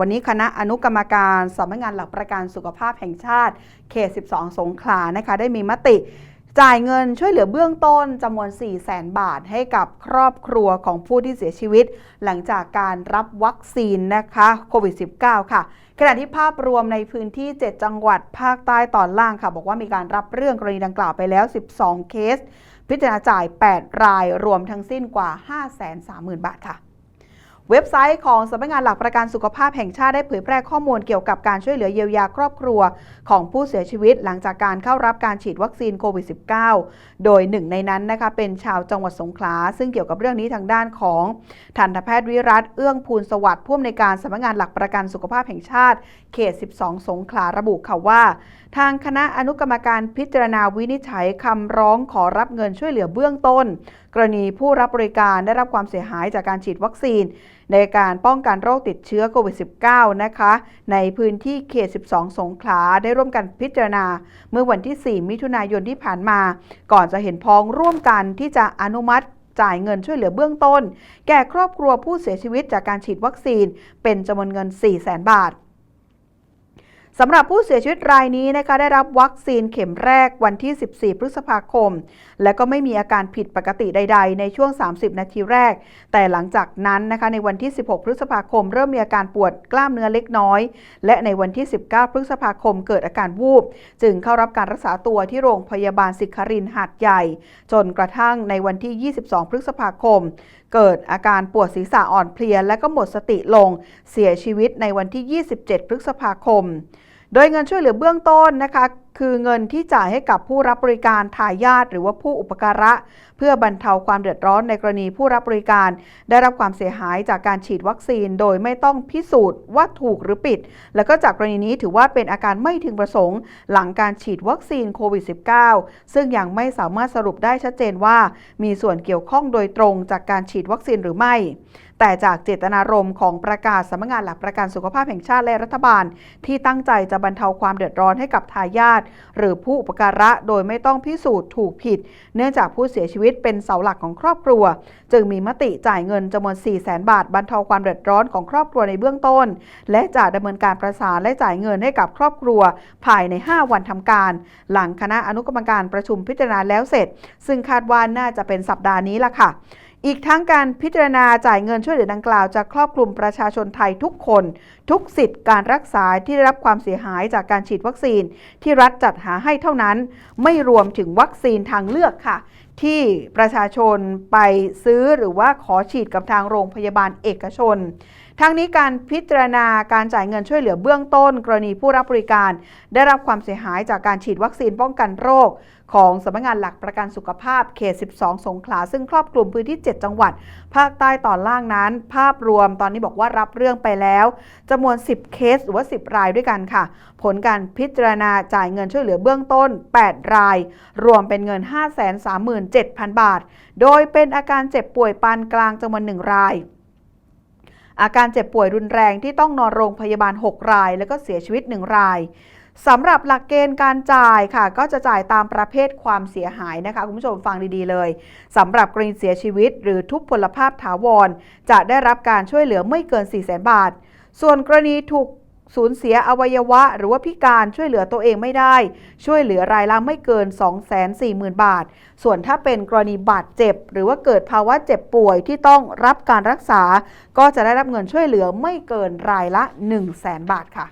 วันนี้คณะอนุกรรมการสำนักงานหลักประกันสุขภาพแห่งชาติ เขต 12 สงขลานะคะ ได้มีมติ จ่ายเงินช่วยเหลือเบื้องต้นจำนวน 4 0 0แสนบาทให้กับครอบครัวของผู้ที่เสียชีวิต หลังจากการรับวัคซีนนะคะโควิด -19 ค่ะ ขณะที่ภาพรวมในพื้นที่ 7 จังหวัดภาคใต้ตอนล่างค่ะ บอกว่ามีการรับเรื่องกรณีดังกล่าวไปแล้ว 12 เคส พิจารณาจ่าย 8 รายรวมทั้งสิ้นกว่า 530,000 บาทค่ะ เว็บไซต์ของสำนักงานหลักประกันสุขภาพแห่งชาติได้เผยแพร่ข้อมูลเกี่ยวกับการช่วยเหลือเยียวยาครอบครัว ของผู้เสียชีวิตหลังจากการเข้ารับการฉีดวัคซีนโควิด -19 โดยหนึ่งในนั้นนะคะเป็นชาวจังหวัดสงขลา ซึ่งเกี่ยวกับเรื่องนี้ทางด้านของทันตแพทย์วิรัตเอื้องภูลสวัสดิ์ผู้อำนวยการสำนักงานหลักประกันสุขภาพแห่งชาติ เขต 12 สงขลาระบุค่ะว่า ทางคณะอนุกรรมการพิจารณาวินิจฉัยคำร้องขอรับเงินช่วยเหลือเบื้องต้น กรณีผู้รับบริการได้รับความเสียหายจากการฉีดวัคซีน ในการป้องกันโรคติดเชื้อโควิด -19 นะคะ ในพื้นที่เขต 12 สงขลาได้ร่วมกันพิจารณา เมื่อวันที่ 4 มิถุนายนที่ผ่านมา ก่อนจะเห็นพ้องร่วมกันที่จะอนุมัติจ่ายเงินช่วยเหลือเบื้องต้น แก่ครอบครัวผู้เสียชีวิตจากการฉีดวัคซีน เป็นจำนวนเงิน 4 0 0 0 0 0 บาท สำหรับผู้เสียชีวิตรายนี้นะคะได้รับวัคซีนเข็มแรกวันที่ 14 พฤษภาคม และก็ไม่มีอาการผิดปกติใด ๆ ในช่วง 30 นาทีแรก แต่หลังจากนั้นนะคะในวันที่ 16 พฤษภาคม เริ่มมีอาการปวดกล้ามเนื้อเล็กน้อย และในวันที่ 19 พฤษภาคมเกิดอาการวูบ จึงเข้ารับการรักษาตัวที่โรงพยาบาลสิครินหาดใหญ่ จนกระทั่งในวันที่ 22 พฤษภาคมเกิดอาการปวดศีรษะอ่อนเพลีย และก็หมดสติลงเสียชีวิตในวันที่ 27 พฤษภาคม โดยเงินช่วยเหลือเบื้องต้นนะคะ คือเงินที่จ่ายให้กับผู้รับบริการทายาทหรือว่าผู้อุปการะ เพื่อบรรเทาความเดือดร้อนในกรณีผู้รับบริการ ได้รับความเสียหายจากการฉีดวัคซีน โดยไม่ต้องพิสูจน์ว่าถูกหรือปิด แล้วก็จากกรณีนี้ถือว่าเป็นอาการไม่ถึงประสงค์ หลังการฉีดวัคซีนโควิด -19 ซึ่งยังไม่สามารถสรุปได้ชัดเจนว่า มีส่วนเกี่ยวข้องโดยตรงจากการฉีดวัคซีนหรือไม่ แต่จากเจตนารมณ์ของประกาศสำนักงานหลักประกันสุขภาพแห่งชาติและรัฐบาล ที่ตั้งใจจะบรรเทาความเดือดร้อนให้กับทายาทหรือผู้อุปการะโดยไม่ต้องพิสูจน์ถูกผิด เนื่องจากผู้เสียชีวิตเป็นเสาหลักของครอบครัว จึงมีมติจ่ายเงินจำนวน 4 0 0แสนบาทบรรเทาความเดือดร้อนของครอบครัวในเบื้องต้น และจะดำเนินการประสานและจ่ายเงินให้กับครอบครัว ภายใน 5 วันทำการ หลังคณะอนุกรรมการประชุมพิจารณาแล้วเสร็จ ซึ่งคาดว่าน่าจะเป็นสัปดาห์นี้ล่ะค่ะ อีกทั้งการพิจารณาจ่ายเงินช่วยเหลือดังกล่าวจะครอบคลุมประชาชนไทยทุกคน ทุกสิทธิ์การรักษาที่ได้รับความเสียหายจากการฉีดวัคซีน ที่รัฐจัดหาให้เท่านั้น ไม่รวมถึงวัคซีนทางเลือกค่ะ ที่ประชาชนไปซื้อหรือว่าขอฉีดกับทางโรงพยาบาลเอกชน ทั้งนี้การพิจารณาการจ่ายเงินช่วยเหลือเบื้องต้น กรณีผู้รับบริการ ได้รับความเสียหายจากการฉีดวัคซีนป้องกันโรค ของสำนักงานหลักประกันสุขภาพเขต 12 สงขลา ซึ่งครอบคลุมพื้นที่ 7 จังหวัด ภาคใต้ตอนล่างนั้น ภาพรวมตอนนี้บอกว่ารับเรื่องไปแล้วจำนวน 10 เคสหรือว่า 10 รายด้วยกันค่ะ ผลการพิจารณาจ่ายเงินช่วยเหลือเบื้องต้น 8 ราย รวมเป็นเงิน7,000 บาท โดยเป็นอาการเจ็บป่วยปานกลางจำนวน1ราย อาการเจ็บป่วยรุนแรงที่ต้องนอนโรงพยาบาล 6 ราย แล้วก็เสียชีวิต 1 รายสำหรับหลักเกณฑ์การจ่ายค่ะ ก็จะจ่ายตามประเภทความเสียหายนะคะ คุณผู้ชมฟังดีๆเลยสำหรับกรณีเสียชีวิต หรือทุพพลภาพถาวร จะได้รับการช่วยเหลือไม่เกิน 4 0 0 0 0 0 บาท ส่วนกรณีถูก สูญเสียอวัยวะ หรือว่าพิการช่วยเหลือตัวเองไม่ได้ ช่วยเหลือรายละไม่เกิน 240,000 บาท ส่วนถ้าเป็นกรณีบาดเจ็บ หรือว่าเกิดภาวะเจ็บป่วยที่ต้องรับการรักษา ก็จะได้รับเงินช่วยเหลือไม่เกินรายละ 1 0 0 0 0แบาทค่ะ